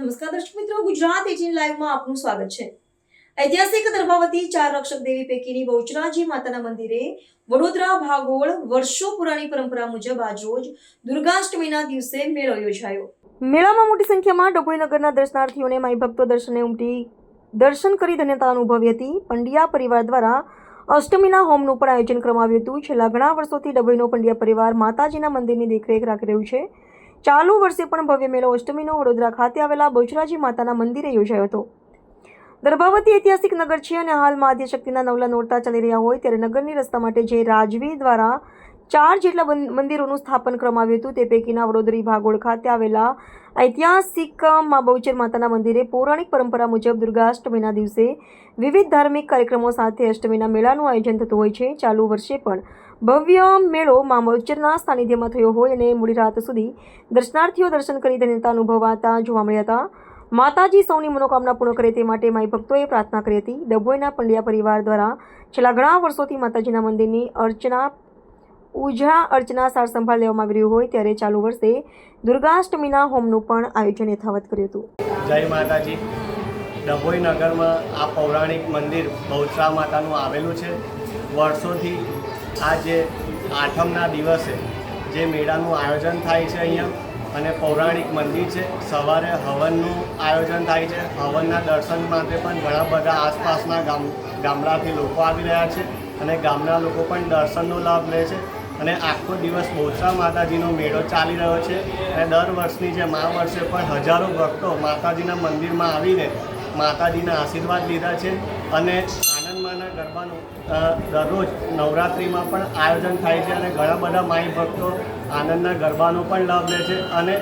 નમસ્કાર દર્શક મિત્રો, ગુજરાત એટીન લાઈવમાં આપનું સ્વાગત છે. ઐતિહાસિક દર્ભાવતી ચાર રક્ષક દેવી પૈકીની બહુચરાજી માતાના મંદિરે વડોદરા ભાગોળ વર્ષો પુરાણી પરંપરા મુજબ આજરોજ દુર્ગાષ્ટમીના દિવસે મેળો યોજાયો. મેળામાં મોટી સંખ્યામાં ડભોઈનગરના દર્શનાર્થીઓને માઈ ભક્તો દર્શને ઉમટી દર્શન કરી ધન્યતા અનુભવી હતી. પંડ્યા પરિવાર દ્વારા અષ્ટમીના હોમનું પણ આયોજન કરવામાં આવ્યું હતું. છેલ્લા ઘણા વર્ષોથી ડભોઈનો પંડ્યા પરિવાર માતાજીના મંદિરની દેખરેખ રાખી રહ્યું છે. ચાલુ વર્ષે પણ ભવ્ય મેળો અષ્ટમીનો વડોદરા ખાતે આવેલા બહુચરાજી માતાના મંદિરે યોજાયો હતો. દર્ભાવતી ઐતિહાસિક નગર છે અને હાલમાં આદ્યશક્તિના નવલા નોરતા ચાલી રહ્યા હોય ત્યારે નગરની રસ્તા માટે જે રાજવી દ્વારા ચાર જેટલા મંદિરોનું સ્થાપન કરવામાં આવ્યું હતું તે પૈકીના વડોદરી ભાગોળ ખાતે આવેલા ઐતિહાસિક મા બહુચર માતાના મંદિરે પૌરાણિક પરંપરા મુજબ દુર્ગાષ્ટમીના દિવસે વિવિધ ધાર્મિક કાર્યક્રમો સાથે અષ્ટમીના મેળાનું આયોજન થતું હોય છે. ચાલુ વર્ષે પણ ભવ્ય મેળો મા મોચરના સાનિધ્યમાં થયો હોય અને મોડી રાત સુધી દર્શનાર્થીઓ દર્શન કરી ધન્યતા અનુભવાતા જોવા મળ્યા હતા. માતાજી સૌની મનોકામના પૂર્ણ કરે તે માટે માઈ ભક્તોએ પ્રાર્થના કરી હતી. ડભોઈના પંડ્યા પરિવાર દ્વારા છેલ્લા ઘણા વર્ષોથી માતાજીના મંદિરની અર્ચના પૂજા અર્ચના સાર સંભાળ લેવામાં આવી રહ્યું હોય ત્યારે ચાલુ વર્ષે દુર્ગાષ્ટમીના હોમનું પણ આયોજન યથાવત કર્યું હતું. જય માતાજી. ડભોઈ નગરમાં આ પૌરાણિક મંદિર બહુચરા માતાનું આવેલું છે. વર્ષોથી આ જે આઠમના દિવસે જે મેળાનું આયોજન થાય છે અહીંયા, અને પૌરાણિક મંદિર છે, સવારે હવનનું આયોજન થાય છે. હવનના દર્શન માટે પણ ઘણા બધા આસપાસના ગામ, ગામડાથી લોકો આવી રહ્યા છે, અને ગામના લોકો પણ દર્શનનો લાભ લે છે. અને આખો દિવસ બહુચરા માતાજીનો મેળો ચાલી રહ્યો છે, અને દર વર્ષની જેમ આ વર્ષે પણ હજારો ભક્તો માતાજીના મંદિરમાં આવીને માતાજીના આશીર્વાદ લીધા છે, અને આનંદમાના ગરબાનું દરરોજ નવરાત્રિમાં પણ આયોજન થાય છે અને ઘણા બધા માઈ ભક્તો આનંદના ગરબાનો પણ લાભ લે છે અને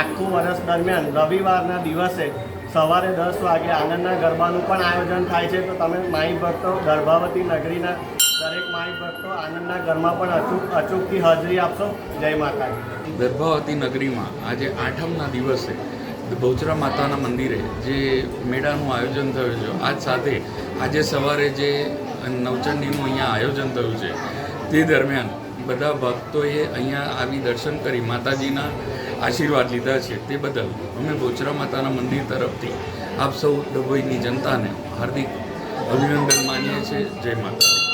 આખું વર્ષ દરમિયાન રવિવારના દિવસે સવારે દસ વાગે આનંદના ગરબાનું પણ આયોજન થાય છે. તો તમે માઈ ભક્તો, ગર્ભાવતી નગરીના દરેક માઈ ભક્તો આનંદના ઘરમાં પણ અચૂક, અચૂકથી હાજરી આપશો. જય માતાજી. ગર્ભાવતી નગરીમાં આજે આઠમના દિવસે બહુચરા માતાના મંદિરે જે મેળાનું આયોજન થયું છે, આજ સાથે આજે સવારે જે નવચંડીનું અહીંયા આયોજન થયું છે, તે દરમિયાન બધા ભક્તોએ અહીંયા આવી દર્શન કરી માતાજીના આશીર્વાદ લીધા છે, તે બદલ અમે બહુચરા માતાના મંદિર તરફથી આપ સૌ ડભોઈની જનતાને હાર્દિક અભિનંદન માનીએ છીએ. જય માતા